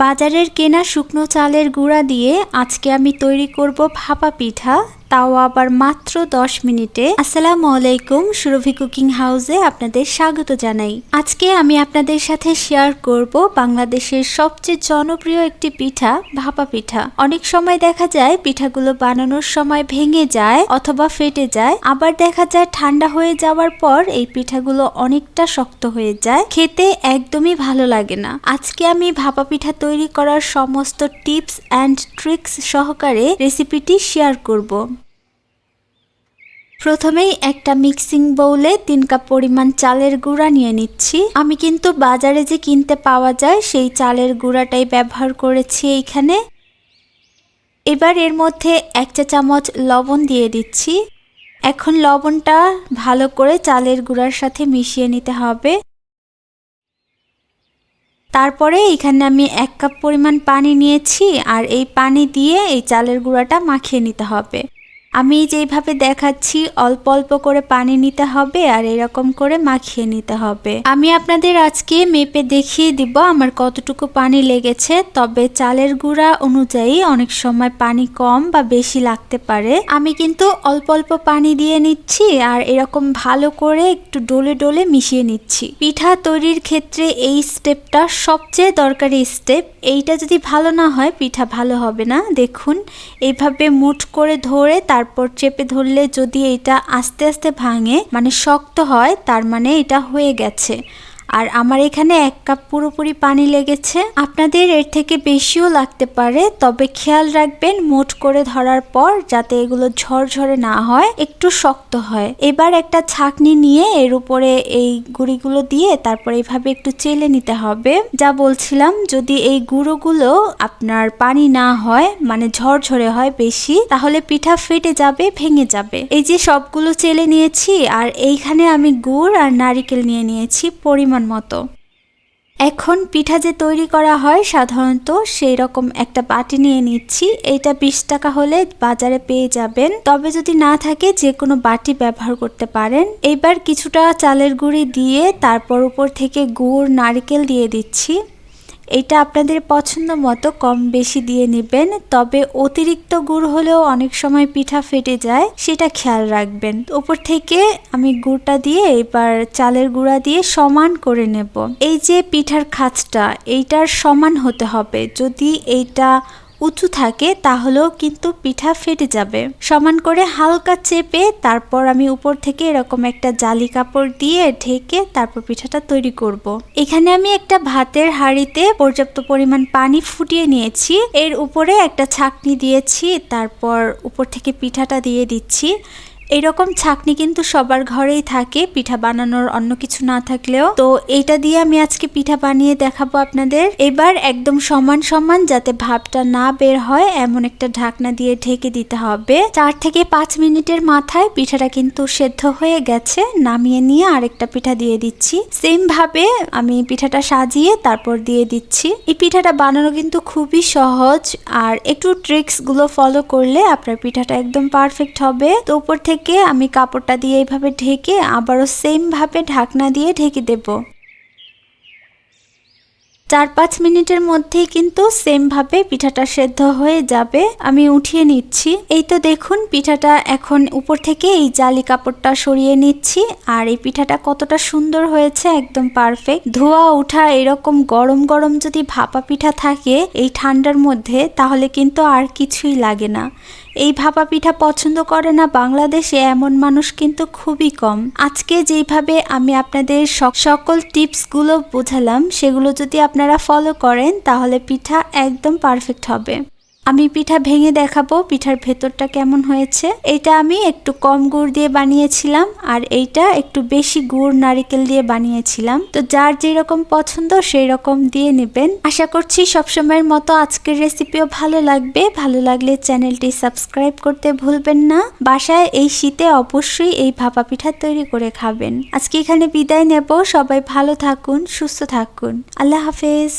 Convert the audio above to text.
বাজারের কেনা শুকনো চালের গুঁড়া দিয়ে আজকে আমি তৈরি করব ভাপা পিঠা। তাও আবার মাত্র দশ মিনিটে। আসসালামু আলাইকুম, সুরভি কুকিং হাউসে আপনাদের স্বাগত জানাই। আজকে আমি আপনাদের সাথে শেয়ার করব বাংলাদেশের সবচেয়ে জনপ্রিয় একটি পিঠা, ভাপা পিঠা। অনেক সময় দেখা যায় পিঠাগুলো বানানোর সময় ভেঙে যায় অথবা ফেটে যায়। আবার দেখা যায় ঠান্ডা হয়ে যাওয়ার পর এই পিঠাগুলো অনেকটা শক্ত হয়ে যায়। খেতে একদমই ভালো লাগে না। আজকে আমি ভাপা পিঠা তৈরি করার সমস্ত টিপস অ্যান্ড ট্রিক্স সহকারে রেসিপিটি শেয়ার করব। প্রথমেই একটা মিক্সিং বউলে তিন কাপ পরিমাণ চালের গুঁড়া নিয়ে নিচ্ছি। আমি কিন্তু বাজারে যে কিনতে পাওয়া যায় সেই চালের গুঁড়াটাই ব্যবহার করেছি এইখানে। এবার এর মধ্যে এক চা চামচ লবণ দিয়ে দিচ্ছি। এখন লবণটা ভালো করে চালের গুঁড়ার সাথে মিশিয়ে নিতে হবে। তারপরে এখানে আমি এক কাপ পরিমাণ পানি নিয়েছি আর এই পানি দিয়ে এই চালের গুঁড়াটা মাখিয়ে নিতে হবে। আমি যেইভাবে দেখাচ্ছি, অল্প অল্প করে পানি নিতে হবে আর এরকম করে মাখিয়ে নিতে হবে। আমি আপনাদের আজকে মেপে দেখিয়ে দিব আমার কতটুকু পানি লেগেছে, তবে চালের গুঁড়া অনুযায়ী অনেক সময় পানি কম বা বেশি লাগতে পারে। আমি কিন্তু অল্প অল্প পানি দিয়ে নিচ্ছি আর এরকম ভালো করে একটু ডোলে ডোলে মিশিয়ে নিচ্ছি। পিঠা তৈরির ক্ষেত্রে এই স্টেপটা সবচেয়ে দরকারি স্টেপ। এইটা যদি ভালো না হয়, পিঠা ভালো হবে না। দেখুন এইভাবে মুঠ করে ধরে তার তারপর চেপে ধরলে যদি এটা আস্তে আস্তে ভাঙে মানে শক্ত হয়, তার মানে এটা হয়ে গেছে। আর আমার এখানে এক কাপ পুরোপুরি পানি লেগেছে। আপনাদের এর থেকে বেশিও লাগতে পারে, তবে খেয়াল রাখবেন মোট করে ধরার পর যাতে এগুলো ঝরঝরে না হয়, একটু শক্ত হয়। এবার একটা ছাকনি নিয়ে এর উপরে এই গুঁড়িগুলো দিয়ে তারপর এইভাবে একটু চেলে নিতে হবে। যা বলছিলাম, যদি এই গুঁড়োগুলো আপনার পানি না হয় মানে ঝরঝরে হয় বেশি, তাহলে পিঠা ফেটে যাবে, ভেঙে যাবে। এই যে সবগুলো চেলে নিয়েছি, আর এইখানে আমি গুড় আর নারিকেল নিয়ে নিয়েছি, পরিমাণ পরিমাণ মতো। এখন পিঠা যে তৈরি করা হয়, সাধারণত সেই রকম একটা বাটি নিয়ে নিচ্ছি। এইটা বিশ টাকা হলে বাজারে পেয়ে যাবেন। তবে যদি না থাকে যে কোনো বাটি ব্যবহার করতে পারেন। এইবার কিছুটা চালের গুঁড়ি দিয়ে তারপর উপর থেকে গুড়, নারকেল দিয়ে দিচ্ছি। এটা আপনাদের পছন্দ মতো কম বেশি দিয়ে নেবেন, তবে অতিরিক্ত গুড় হলেও অনেক সময় পিঠা ফেটে যায়, সেটা খেয়াল রাখবেন। উপর থেকে আমি গুড়টা দিয়ে এবার চালের গুঁড়া দিয়ে সমান করে নেব। এই যে পিঠার খাঁচটা এইটার সমান হতে হবে। যদি এইটা উঁচু থাকে, তাহলেও কিন্তু পিঠা ফেটে যাবে। সমান করে হালকা চেপে তারপর আমি উপর থেকে এরকম একটা জালি কাপড় দিয়ে ঢেকে তারপর পিঠাটা তৈরি করব। এখানে আমি একটা ভাতের হাঁড়িতে পর্যাপ্ত পরিমাণ পানি ফুটিয়ে নিয়েছি। এর উপরে একটা ছাকনি দিয়েছি, তারপর উপর থেকে পিঠাটা দিয়ে দিচ্ছি। এরকম ছাকনি কিন্তু সবার ঘরেই থাকে, পিঠা বানানোর অন্য কিছু না থাকলেও। তো এইটা দিয়ে আমি আজকে পিঠা বানিয়ে দেখাবো আপনাদের। এবার একদম সমান সমান যাতে ভাবটা না বের হয়, এমন একটা ঢাকনা দিয়ে ঢেকে দিতে হবে। চার থেকে পাঁচ মিনিটের মাথায় পিঠাটা কিন্তু সেদ্ধ হয়ে গেছে, নামিয়ে নিয়ে আরেকটা পিঠা দিয়ে দিচ্ছি। সেম ভাবে আমি পিঠাটা সাজিয়ে তারপর দিয়ে দিচ্ছি। এই পিঠাটা বানানো কিন্তু খুবই সহজ, আর একটু ট্রিক্সগুলো ফলো করলে আপনার পিঠাটা একদম পারফেক্ট হবে। তো উপর থেকে থেকে আমি কাপড়টা দিয়ে এইভাবে ঢেকে আবারও সেমভাবে ঢাকনা দিয়ে ঢেকে দেব। চার পাঁচ মিনিটের মধ্যেই কিন্তু সেমভাবে পিঠাটা সেদ্ধ হয়ে যাবে, আমি উঠিয়ে নিচ্ছি। এই তো দেখুন, পিঠাটা এখন উপর থেকে এই জালি কাপড়টা সরিয়ে নিচ্ছি আর এই পিঠাটা কতটা সুন্দর হয়েছে, একদম পারফেক্ট ধোয়া, উঠা এরকম গরম গরম যদি ভাপা পিঠা থাকে এই ঠান্ডার মধ্যে, তাহলে কিন্তু আর কিছুই লাগে না। এই ভাপা পিঠা পছন্দ করে না বাংলাদেশে এমন মানুষ কিন্তু খুবই কম। আজকে যেইভাবে আমি আপনাদের সকল টিপসগুলো বোঝালাম, সেগুলো যদি আপনারা ফলো করেন, তাহলে পিঠা একদম পারফেক্ট হবে। আমি পিঠা ভেঙে দেখাবো, পিঠার ভেতরটা কেমন হয়েছে। এটা আমি একটু কম গুড় দিয়ে বানিয়েছিলাম আর এইটা একটু বেশি গুড় নারিকেল দিয়ে বানিয়েছিলাম। তো যার যেরকম পছন্দ সেই রকম দিয়ে নেবেন। আশা করছি সবসময়ের মতো আজকের রেসিপিও ভালো লাগবে। ভালো লাগলে চ্যানেলটি সাবস্ক্রাইব করতে ভুলবেন না। বাসায় এই শীতে অবশ্যই এই ভাপা পিঠা তৈরি করে খাবেন। আজকে এখানে বিদায় নেব। সবাই ভালো থাকুন, সুস্থ থাকুন। আল্লাহ হাফেজ।